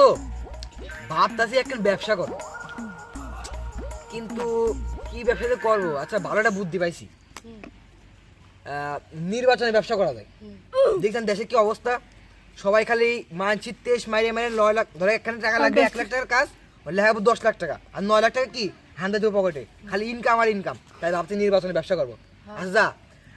তো ভাবতাছি একটা ব্যবসা করো কিন্তু কি ব্যবসা যে করব আচ্ছা ভালো একটা বুদ্ধি পাইছি নির্বাচনে ব্যবসা করা যায় দেখছেন দেশে কি অবস্থা সবাই খালি মানচিত্রে মাইরে মাইরে নয় লাখ ধরে এখানে টাকা লাগবে এক লাখ টাকার কাজ ওর লেখা হবে দশ লাখ টাকা আর নয় লাখ টাকা কি হান্দা দেবো পকেটে খালি ইনকাম আর ইনকাম তাই ভাবছি নির্বাচনে ব্যবসা করব আচ্ছা যা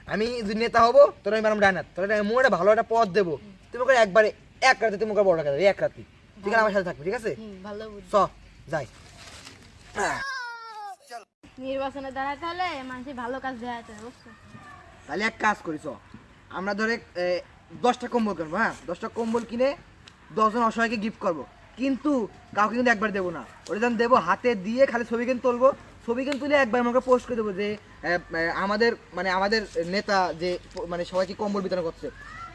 আমি যদি নেতা হব তোর আমি ম্যাডাম ডাইনার তোর একটা ভালো একটা পথ দেবো তুমি করে একবারে এক রাতে তুমি বড় টাকা দেবে এক রাতে ঠিক আছে আমার সাথে থাকবে ঠিক আছে? ভালো চ যাই। নির্বাচনে দাঁড়াতে হলে মানুষের ভালো কাজ দেখাতে বুঝছ? তাহলে এক কাজ করি চ। আমরা ধরে দশটা কম্বল কিনবো হ্যাঁ? দশটা কম্বল কিনে দশজন অসহায়কে গিফট করব। কিন্তু কাউকে কিন্তু একবার দেবো না। ওটা যখন দেবো হাতে দিয়ে খালি ছবি কিন্তু তুলবো। ছবি কিন্তু তুলে একবার আমাকে পোস্ট করে দেবো যে আমাদের মানে আমাদের নেতা যে মানে সবাইকে কম্বল বিতরণ করছে।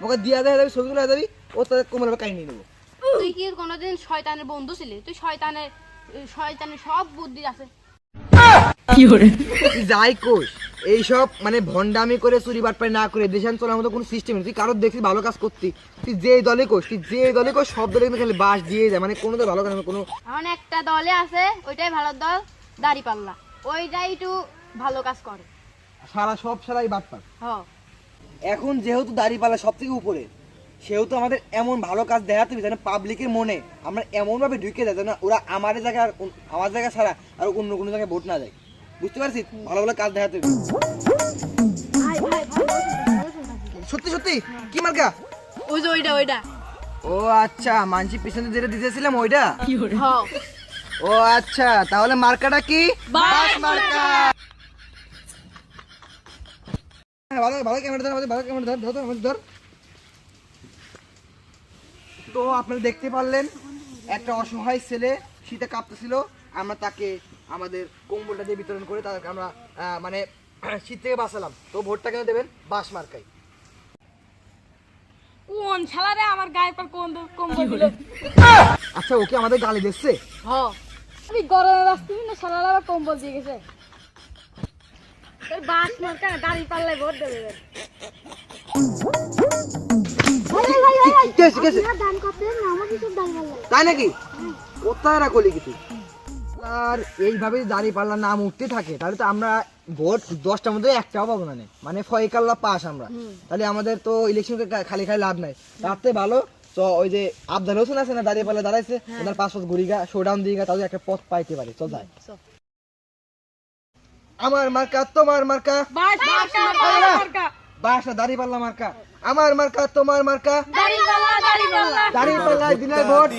ওকে দিয়ে দেওয়া যাবে ছবি তুলে যাবি ও তাদের কম্বল কাহিনী নেব। তুই কি কোনোদিন শয়তানের বন্ধু ছিলি? তুই শয়তানের শয়তানের সব বুদ্ধি আছে। তুই যাই কোষ এইসব মানে ভন্ডামি করে চুরি বাটপাই না করে দেশান চলার মতো কোনো সিস্টেম নেই। তুই কারোর দেখছিস ভালো কাজ করতি? তুই যে দলে কোষ তুই যে দলে কোষ সব দলে কিন্তু খালি বাস দিয়ে যায়। মানে কোনো দল ভালো কাজ কোনো এখন একটা দলে আছে ওইটাই ভালো দল দাড়ি পাল্লা ওইটাই একটু ভালো কাজ করে। সারা সব সারাই বাটপার। হ। এখন যেহেতু দাড়িপালা সব থেকে উপরে সেহেতু আমাদের এমন ভালো কাজ দেখাতে হবে যেন পাবলিকের মনে আমরা এমনভাবে ঢুকে যায় যেন ওরা আমার জায়গায় আর আমার জায়গা ছাড়া আর অন্য কোনো জায়গায় ভোট না যায় বুঝতে পারছিস? ভালো ভালো কাজ দেখাতে হবে। সত্যি সত্যি? কি মার্কা? ওই যে ওইটা ওইটা। ও আচ্ছা মানসি পিছনে যেটা দিতেছিলাম ওইটা? হ ও আচ্ছা তাহলে মার্কাটা কি? বাস মার্কা। হ্যাঁ, ভালো ভালো ক্যামেরা ধর ভালো ক্যামেরা ধর ধর, ধর। তো আপনারা দেখতে পারলেন একটা অসহায় ছেলে শীতে কাঁপতেছিল। আমরা তাকে আমাদের কম্বলটা দিয়ে বিতরণ করে তাদেরকে আমরা মানে শীত থেকে বাঁচালাম। তো ভোটটা কেন দেবেন? বাস মার্কাই কোন শালারে আমার গায়ে পর কোন কম্বল দিল? আচ্ছা ওকে আমাদের গালি দিচ্ছে? হ। আমি গরমে বাঁচতে না শালারা আবার কম্বল দিয়ে গেছে। বাস মার্কা পাল্লাই ভোট দেবে। তাই নাকি কোথায় রাখলি আর এইভাবে দাঁড়িয়ে পাল্লার নাম উঠতে থাকে তাহলে তো আমরা ভোট দশটার মধ্যে একটাও পাবো না মানে ফয়কাল্লা পাস আমরা তাহলে আমাদের তো ইলেকশন খালি খালি লাভ নাই তার থেকে ভালো তো ওই যে আবদার হোসেন আছে না দাঁড়িয়ে পাল্লা দাঁড়াইছে ওনার পাঁচ পাঁচ ঘুরি গা শোডাউন দিয়ে গা তাদের একটা পথ পাইতে পারে চল যায় আমার মার্কা তোমার মার্কা বাস মার্কা বাসা দাঁড়িয়ে পাল্লা মার্কা আমার মার্কা তোমার মার্কা। দাড়ি পাল্লা দাড়ি পাল্লা দাঁড়িয়ে পাল্লায় দিনের ভোট।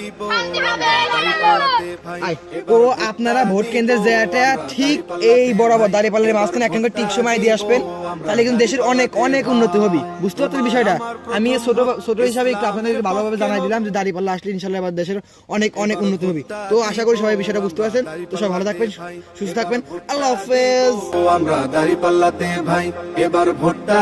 আই, ও আপনারা ভোট কেন্দ্রের জায়গাটা ঠিক এই বরাবর দাঁড়িপাল্লার মাঝখানে এখন ঠিক সময় দিয়ে আসবেন তাহলে কিন্তু দেশের অনেক অনেক উন্নতি হবে। বুঝতে পারছেন বিষয়টা? আমি ছোট ছোট হিসাবে একটু আপনাদের ভালোভাবে জানাই দিলাম যে দাঁড়িপাল্লা আসলে ইনশাল্লাহ এবার দেশের অনেক অনেক উন্নতি হবে। তো আশা করি সবাই বিষয়টা বুঝতে পারছেন। তো সবাই ভালো থাকবেন সুস্থ থাকবেন। আল্লাহ হাফেজ। আমরা দাড়ি পাল্লাতে ভাই এবার ভোটটা